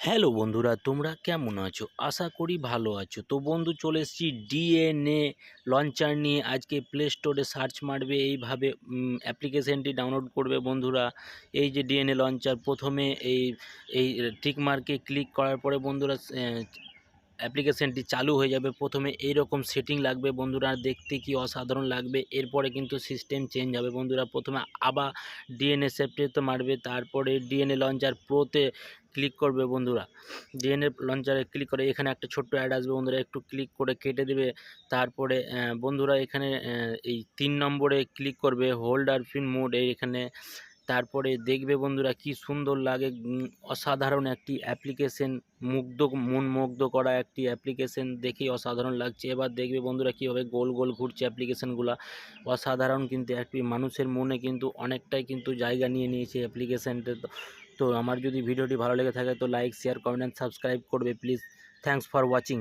Hello বন্ধুরা, তোমরা কেমন আছো? আশা করি ভালো আছো। তো বন্ধু, চলে এসেছি ডিএনএ লঞ্চার নিয়ে। আজকে প্লে স্টোরে সার্চ মারবে, এইভাবে অ্যাপ্লিকেশানটি ডাউনলোড করবে বন্ধুরা। এই যে ডিএনএ লঞ্চার প্রথমে এই এই টিকমার্কে ক্লিক করার পরে বন্ধুরা অ্যাপ্লিকেশানটি চালু হয়ে যাবে। প্রথমে এই রকম সেটিং লাগবে, বন্ধুরা দেখতে কি অসাধারণ লাগবে। এরপরে কিন্তু সিস্টেম চেঞ্জ হবে, বন্ধুরা। প্রথমে আবার ডিএনএ সেফটিতে মারবে, তারপরে ডিএনএ লঞ্চার প্রোতে ক্লিক করবে, বন্ধুরা। ডিএনএ লঞ্চারে ক্লিক করে এখানে একটা ছোট্ট অ্যাড আসবে, বন্ধুরা। একটু ক্লিক করে কেটে দেবে, তারপরে বন্ধুরা এখানে এই তিন নম্বরে ক্লিক করবে হোল্ড আর পিন মোড এখানে তারপরে দেখবে বন্ধুরা কি সুন্দর লাগে অসাধারণ একটি অ্যাপ্লিকেশন মুগ্ধ, মন মুগ্ধ করা একটি অ্যাপ্লিকেশন দেখেই অসাধারণ লাগছে। এবার দেখবে বন্ধুরা কীভাবে গোল গোল ঘুরছে অ্যাপ্লিকেশনগুলো অসাধারণ কিন্তু একটি মানুষের মনে কিন্তু অনেকটাই কিন্তু জায়গা নিয়ে নিয়েছে অ্যাপ্লিকেশনটা তো আমার যদি ভিডিওটি ভালো লেগে থাকে তো লাইক শেয়ার কমেন্ট সাবস্ক্রাইব করবে প্লিজ থ্যাঙ্কস ফর ওয়াচিং